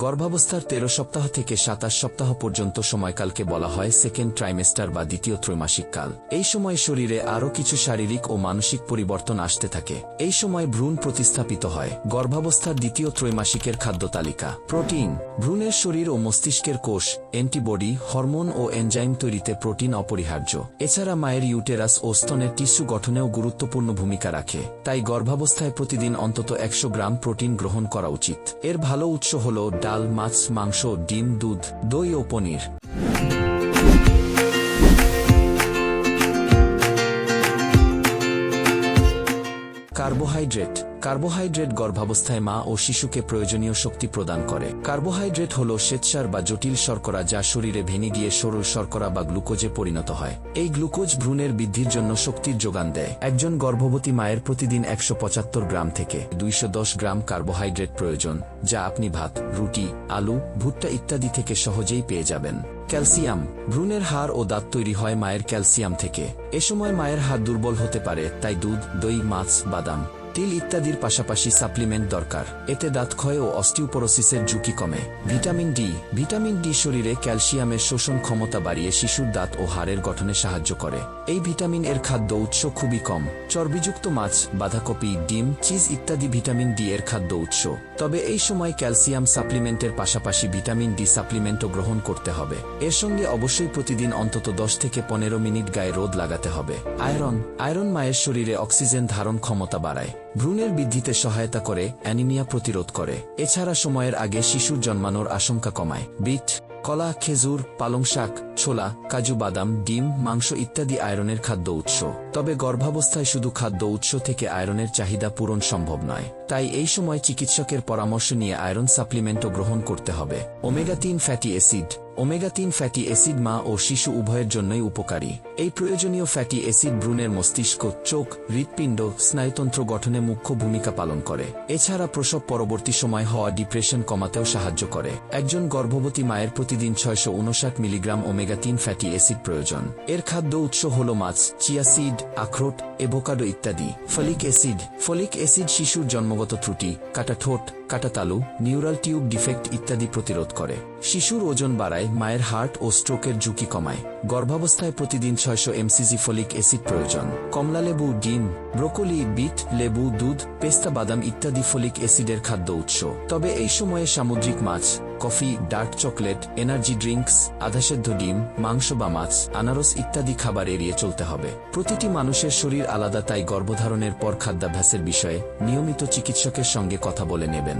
গর্ভাবস্থার তেরো সপ্তাহ থেকে সাতাশ সপ্তাহ পর্যন্ত সময়কালকে বলা হয় সেকেন্ড ট্রাইমেস্টার বা দ্বিতীয় ত্রৈমাসিক কাল। এই সময় শরীরে আরও কিছু শারীরিক ও মানসিক পরিবর্তন আসতে থাকে। এই সময় ভ্রূণ প্রতিস্থাপিত হয়। গর্ভাবস্থার দ্বিতীয় ত্রৈমাসিকের খাদ্য তালিকা। প্রোটিন। ভ্রূণের শরীর ও মস্তিষ্কের কোষ, অ্যান্টিবডি, হরমোন ও এনজাইম তৈরিতে প্রোটিন অপরিহার্য। এছাড়া মায়ের ইউটেরাস ও স্তনের টিস্যু গঠনেও গুরুত্বপূর্ণ ভূমিকা রাখে। তাই গর্ভাবস্থায় প্রতিদিন অন্তত একশো গ্রাম প্রোটিন গ্রহণ করা উচিত। এর ভালো উৎস হল ডাল মাছ মাংস ডিম দুধ দই ও পনির। কার্বোহাইড্রেট। কার্বোহাইড্রেট গর্ভাবস্থায় মা ও শিশুকে প্রয়োজনীয় শক্তি প্রদান করে। কার্বোহাইড্রেট হল শ্বেতসার বা জটিল শর্করা যা শরীরে ভেঙে গিয়ে সরল শর্করা বা গ্লুকোজে পরিণত হয়। এই গ্লুকোজ ভ্রূণের বৃদ্ধির জন্য শক্তির যোগান দেয়। একজন গর্ভবতী মায়ের প্রতিদিন একশো পঁচাত্তর গ্রাম থেকে দুইশ দশ গ্রাম কার্বোহাইড্রেট প্রয়োজন, যা আপনি ভাত, রুটি, আলু, ভুট্টা ইত্যাদি থেকে সহজেই পেয়ে যাবেন। ক্যালসিয়াম। ভ্রূণের হাড় ও দাঁত তৈরি হয় মায়ের ক্যালসিয়াম থেকে। এ সময় মায়ের হাড় দুর্বল হতে পারে, তাই দুধ, দই, মাছ, বাদাম। তিল ইত্যাদির পাশাপাশি সাপ্লিমেন্ট দরকার। এতে দাঁত ক্ষয় ও অস্টিওপোরোসিসের ঝুঁকি কমে। Vitamin D. ভিটামিন ডি শরীরে ক্যালসিয়ামের শোষণ ক্ষমতা বাড়িয়ে শিশুর দাঁত ও হাড়ের গঠনে সাহায্য করে। এই ভিটামিন এর খাদ্য উৎস খুবই কম। চর্বিযুক্ত মাছ, বাঁধাকপি, ডিম, চিজ ইত্যাদি ভিটামিন ডি এর খাদ্য উৎস। তবে এই সময় ক্যালসিয়াম সাপ্লিমেন্টের পাশাপাশি ভিটামিন ডি সাপ্লিমেন্টও গ্রহণ করতে হবে। এর সঙ্গে অবশ্যই প্রতিদিন অন্তত দশ থেকে পনেরো মিনিট গায়ে রোদ লাগাতে হবে। আয়রন। আয়রন মায়ের শরীরে অক্সিজেন ধারণ ক্ষমতা বাড়ায়। ভ্রূণের বৃদ্ধিতে সহায়তা করে অ্যানিমিয়া প্রতিরোধ করে। এছাড়া সময়ের আগে শিশুর জন্মানোর আশঙ্কা কমায়। বিট, কলা, খেজুর, পালং শাক, ছোলা, কাজু বাদাম, ডিম, মাংস ইত্যাদি আয়রনের খাদ্য উৎস। তবে গর্ভাবস্থায় শুধু খাদ্য উৎস থেকে আয়রনের চাহিদা পূরণ সম্ভব নয়। তাই এই সময় চিকিৎসকের পরামর্শ নিয়ে আয়রন সাপ্লিমেন্টও গ্রহণ করতে হবে। ওমেগা তিন ফ্যাটি অ্যাসিড ওমেগা তিন ফ্যাটি অ্যাসিড মা ও শিশু উভয়ের জন্যই উপকারী। এই প্রয়োজনীয় ফ্যাটি অ্যাসিড ভ্রূণের মস্তিষ্ক, চোখ, হৃৎপিণ্ড, স্নায়ুতন্ত্র গঠনে মুখ্য ভূমিকা পালন করে। এছাড়া প্রসব পরবর্তী সময় হওয়া ডিপ্রেশন কমাতেও সাহায্য করে। একজন গর্ভবতী মায়ের প্রতিদিন ছয়শো উনষাট মিলিগ্রাম ওমেগা তিন ফ্যাটি অ্যাসিড প্রয়োজন। এর খাদ্য উৎস হল মাছ, চিয়া সিড, আখরোট এভোকাডো ইত্যাদি। Folic acid. ফলিক অ্যাসিড শিশুর জন্মগত ত্রুটি, কাটা ঠোঁট, কাটা তালু, নিউরাল টিউব ডিফেক্ট ইত্যাদি প্রতিরোধ করে। শিশুর ওজন বাড়ায় মায়ের হার্ট ও স্ট্রোকের ঝুঁকি কমায়। গর্ভাবস্থায় প্রতিদিন ছয়শো এমসিজি ফলিক অ্যাসিড প্রয়োজন। কমলালেবু ডিম, ব্রোকলি, বিট, লেবু, দুধ, পেস্তা, বাদাম ইত্যাদি ফলিক অ্যাসিডের খাদ্য উৎস। তবে এই সময়ে সামুদ্রিক মাছ, coffee, dark chocolate, energy drinks, আধাসেদ্ধ ডিম, মাংস বা মাছ, আনারস ইত্যাদি খাবার এড়িয়ে চলতে হবে। প্রতিটি মানুষের শরীর আলাদা তাই গর্ভধারণের পর খাদ্যাভ্যাসের বিষয়ে নিয়মিত চিকিৎসকের সঙ্গে কথা বলে নেবেন।